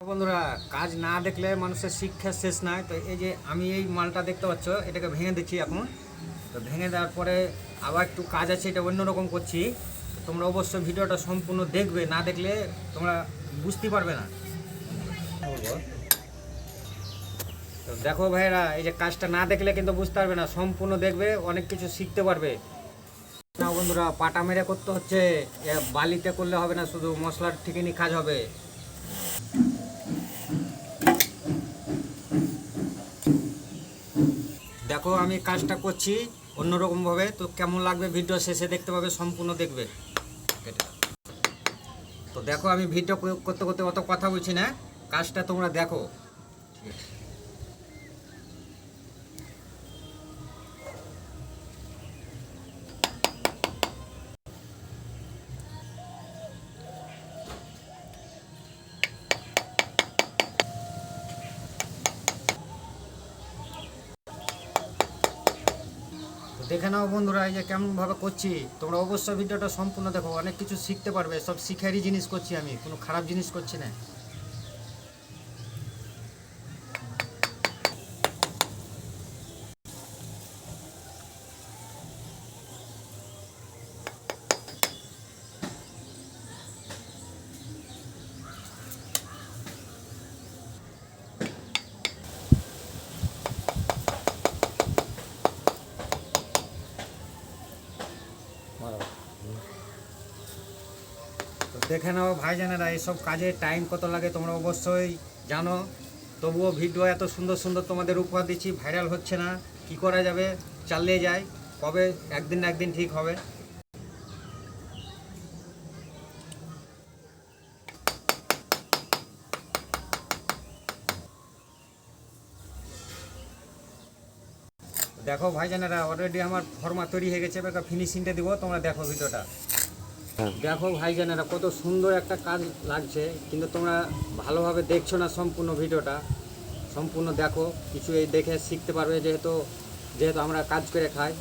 বন্ধুরা, কাজ না দেখলে মানুষের শিক্ষা শেষ নাই তো এই যে আমি এই মালটা দেখতে পাচ্ছ, এটাকে ভেঙে দিচ্ছি এখন। তো ভেঙে দেওয়ার পরে আবার একটু কাজ আছে, এটা অন্যরকম করছি। তোমরা অবশ্যই ভিডিওটা সম্পূর্ণ দেখবে, না দেখলে তোমরা বুঝতে পারবে না। তো দেখো ভাইরা এই যে কাজটা না দেখলে কিন্তু বুঝতে পারবে না, সম্পূর্ণ দেখবে, অনেক কিছু শিখতে পারবে। না বন্ধুরা, পাটা মেরে করতে হচ্ছে বালিতে করলে হবে না, শুধু মশলার ঠিকই কাজ হবে। দেখো, আমি কাজটা করছি অন্যরকমভাবে। তো কেমন লাগবে ভিডিও শেষে দেখতে পাবে, সম্পূর্ণ দেখবে। তো দেখো, আমি ভিডিও করতে করতে অত কথা বলছি না। কাজটা তোমরা দেখো। দেখে নাও বন্ধুরা, এই যে কেমনভাবে করছি। তোমরা অবশ্যই ভিডিওটা সম্পূর্ণ দেখো, অনেক কিছু শিখতে পারবে, সব শিখারই জিনিস করছি আমি, কোনো খারাপ জিনিস করছি না তো দেখে নাও ভাইজানেরা এইসব কাজে টাইম কত লাগে তোমরা অবশ্যই জানো। তবুও ভিডিও এত সুন্দর সুন্দর তোমাদের উপহার দিচ্ছি ভাইরাল হচ্ছে না, কি করা যাবে, চালিয়ে যায়, কবে? একদিন না একদিন ঠিক হবে। দেখো ভাইজানেরা অলরেডি আমার ফর্মা তৈরি হয়ে গেছে ফিনিশিংটা দিব, তোমরা দেখো ভিডিওটা দেখো ভাইজানেরা, কত সুন্দর একটা কাজ লাগছে। কিন্তু তোমরা ভালোভাবে দেখছ না সম্পূর্ণ ভিডিওটা। সম্পূর্ণ দেখো, কিছু এই দেখে শিখতে পারবে যেহেতু যেহেতু আমরা কাজ করে খাই।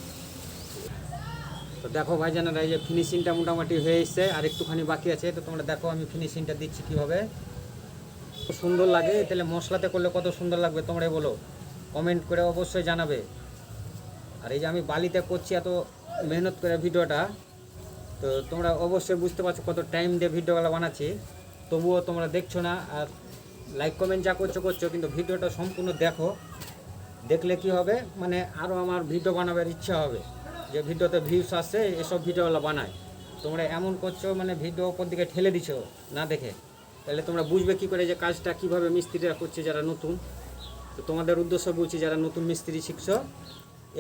তো দেখো ভাইজানেরা, এই যে ফিনিশিংটা মোটামুটি হয়ে এসছে, আর একটুখানি বাকি আছে। তো তোমরা দেখো আমি ফিনিশিংটা দিচ্ছি কীভাবে। সুন্দর লাগে, তাহলে মশলাতে করলে কত সুন্দর লাগবে তোমরাই বলো। কমেন্ট করে অবশ্যই জানাবে। আর এই যে আমি বালিতে করছি এত মেহনত করে ভিডিওটা। তো তোমরা অবশ্যই বুঝতে পারছ কত টাইম দিয়ে ভিডিওগুলো বানাচ্ছি। তবুও তোমরা দেখছ না, আর লাইক কমেন্ট যা করছ করছ, কিন্তু ভিডিওটা সম্পূর্ণ দেখো। দেখলে কি হবে? মানে আরও আমার ভিডিও বানাবার ইচ্ছা হবে। যে ভিডিওতে ভিউস আসছে, এসব ভিডিওগুলো বানায়। তোমরা এমন করছ মানে ভিডিও ওপর দিকে ঠেলে দিছো, না দেখে। তাহলে তোমরা বুঝবে কি করে যে কাজটা কীভাবে মিস্ত্রিরা করছে যারা নতুন। তো তোমাদের উদ্দেশ্য বলছি যারা নতুন মিস্ত্রি শিখছো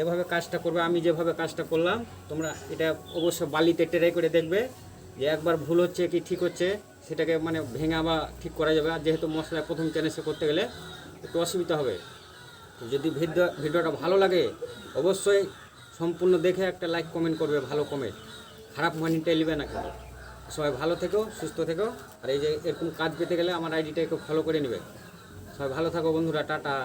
এভাবে কাজটা করবে, আমি যেভাবে কাজটা করলাম, তোমরা এটা অবশ্য বালিতে ট্রাই করে দেখবে যে একবার ভুল হচ্ছে কি ঠিক হচ্ছে, সেটাকে মানে ভেঙা বা ঠিক করা যাবে। আর যেহেতু মশলা প্রথম চ্যানেসে করতে গেলে একটু অসুবিধা হবে। যদি ভিডিও, ভিডিওটা ভালো লাগে, অবশ্যই সম্পূর্ণ দেখে একটা লাইক, কমেন্ট করবে, ভালো কমেন্ট। খারাপ মানিটা নেবে না কিন্তু সবাই ভালো থেকো, সুস্থ থেকো। আর এই যে এরকম কাজ পেতে গেলে আমার আইডিটা একটু ফলো করে নেবে। সবাই ভালো থাকো বন্ধুরা, টাটা।